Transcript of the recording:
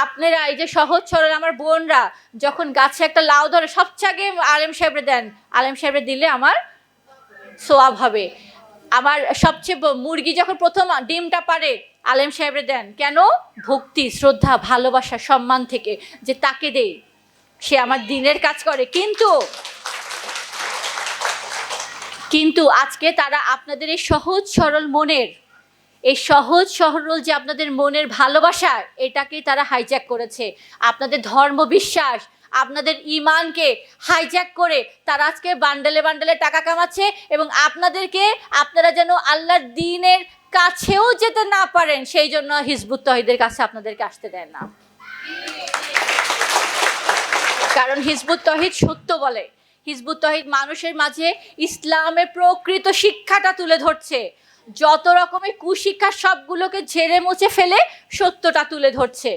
আপনারা, এই যে সহজ সরল আমার বোনরা, যখন গাছে একটা লাউ ধরে, সবচেয়ে আগে আলেম সাহেবরে দেন। আলেম সাহেবরে দিলে আমার সোয়াব হবে। আমার সবচেয়ে মুরগি যখন প্রথম ডিমটা পারে, আলেম সাহেবরে দেন। কেন? ভক্তি, শ্রদ্ধা, ভালোবাসা, সম্মান থেকে, যে তাকে দেই। সে আমার দিনের কাজ করে। কিন্তু কিন্তু আজকে তারা আপনাদের এই সহজ সরল মনের এই সহজ সরল যে আপনাদের মনের ভালোবাসা, এটাকে তারা হাইজ্যাক করেছে। আপনাদের ধর্ম বিশ্বাস, আপনাদের ইমানকে হাইজ্যাক করে তারা আজকে বান্ডেলে বান্ডেলে টাকা কামাচ্ছে এবং আপনাদেরকে আপনারা যেন আল্লাহর দিনের কাছেও যেতে না পারেন, সেই জন্য হিজবুত তহিদের কাছে আপনাদেরকে আসতে দেন না। কারণ হিজবুত তহিদ সত্য বলে। হিজবুত তহিদ মানুষের মাঝে ইসলামের প্রকৃত শিক্ষাটা তুলে ধরছে। যত রকমের কুশিক্ষা সবগুলোকে ঝেড়ে মুছে ফেলে সত্যটা তুলে ধরছে।